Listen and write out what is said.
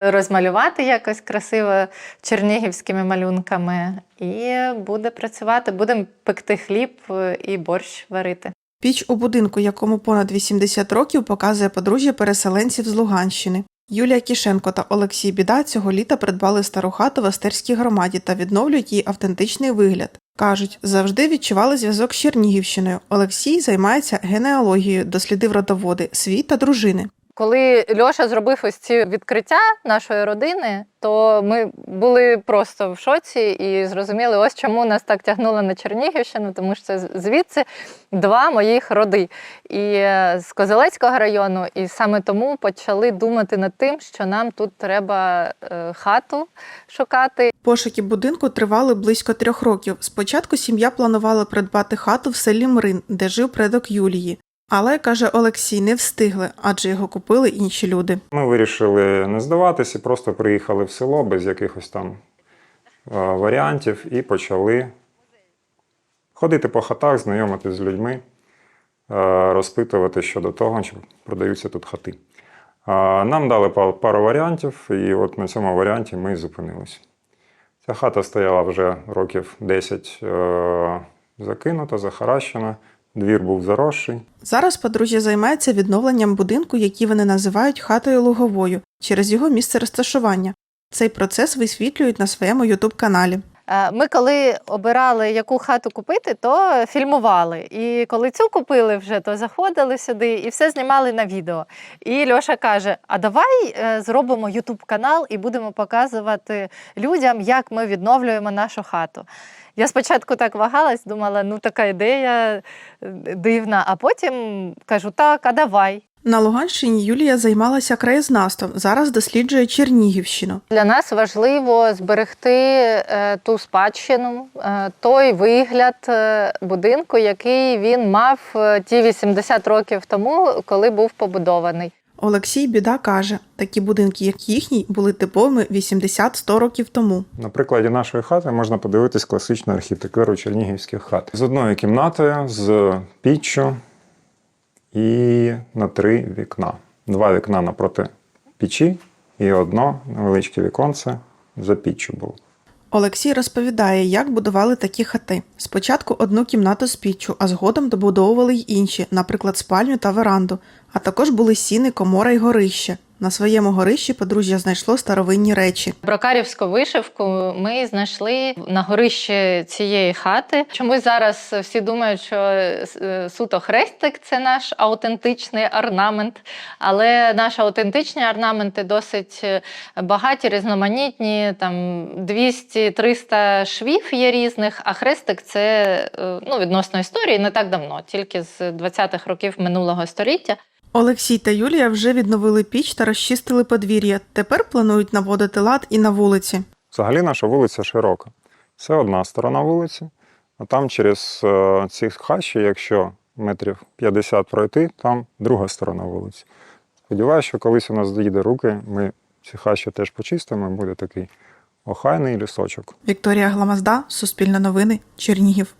розмалювати якось красиво чернігівськими малюнками, і буде працювати. Будемо пекти хліб е, і борщ варити. Піч у будинку, якому понад 80 років, показує подружжя переселенців з Луганщини. Юлія Кішенко та Олексій Біда цього літа придбали стару хату в Астерській громаді та відновлюють її автентичний вигляд. Кажуть, завжди відчували зв'язок з Чернігівщиною. Олексій займається генеалогією, дослідив родоводи свій та дружини. Коли Льоша зробив ось ці відкриття нашої родини, то ми були просто в шоці і зрозуміли, ось чому нас так тягнуло на Чернігівщину, тому що це звідси два моїх роди. І е, з Козелецького району, і саме тому почали думати над тим, що нам тут треба е, хату шукати. Пошуки будинку тривали близько трьох років. Спочатку сім'я планувала придбати хату в селі Мрин, де жив предок Юлії. Але каже Олексій, не встигли, адже його купили інші люди. Ми вирішили не здаватися, просто приїхали в село без якихось там е, варіантів і почали ходити по хатах, знайомитися з людьми, е, розпитувати щодо того, чи продаються тут хати. Нам дали пару варіантів, і от на цьому варіанті ми зупинилися. Ця хата стояла вже років 10 е, закинута, захаращена, двір був заросший. Зараз подружжя займається відновленням будинку, який вони називають хатою луговою, через його місце розташування. Цей процес висвітлюють на своєму ютуб каналі. Е, Ми коли обирали, яку хату купити, то фільмували. І коли цю купили вже, то заходили сюди і все знімали на відео. І Льоша каже: А давай е, зробимо Ютуб канал і будемо показувати людям, як ми відновлюємо нашу хату. Я спочатку так вагалась, думала, ну така ідея е, дивна, а потім кажу, так, а давай. На Луганщині Юлія займалася краєзнавством, зараз досліджує Чернігівщину. Для нас важливо зберегти е, ту спадщину, е, той вигляд будинку, який він мав ті 80 років тому, коли був побудований. Олексій Біда каже, такі будинки, як їхній, були типовими 80-100 років тому. На прикладі нашої хати можна подивитись класичну архітектуру чернігівських хат. З одною кімнатою, з піччю і на три вікна. Два вікна напроти печі і одно невеличке віконце за піччю було. Олексій розповідає, як будували такі хати. Спочатку одну кімнату з піччю, а згодом добудовували й інші, наприклад, спальню та веранду. А також були сіни, комора й горище. На своєму горищі подружжя знайшло старовинні речі. Брокарівську вишивку ми знайшли на горищі цієї хати. Чомусь зараз всі думають, що е, суто хрестик це наш аутентичний орнамент, але наші аутентичні орнаменти досить е, багаті, різноманітні. Там 200-300 швів є різних, а хрестик це е, ну, відносно історії не так давно, тільки з 20-х років минулого століття. Олексій та Юлія вже відновили піч та розчистили подвір'я. Тепер планують наводити лад і на вулиці. Взагалі наша вулиця широка. Це одна сторона вулиці, а там через е, ці хащі, якщо метрів 50 пройти, там друга сторона вулиці. Сподіваюся, що колись у нас доїде руки, ми ці хащі теж почистимо, і буде такий охайний лісочок. Вікторія Гламазда, Суспільне новини, Чернігів.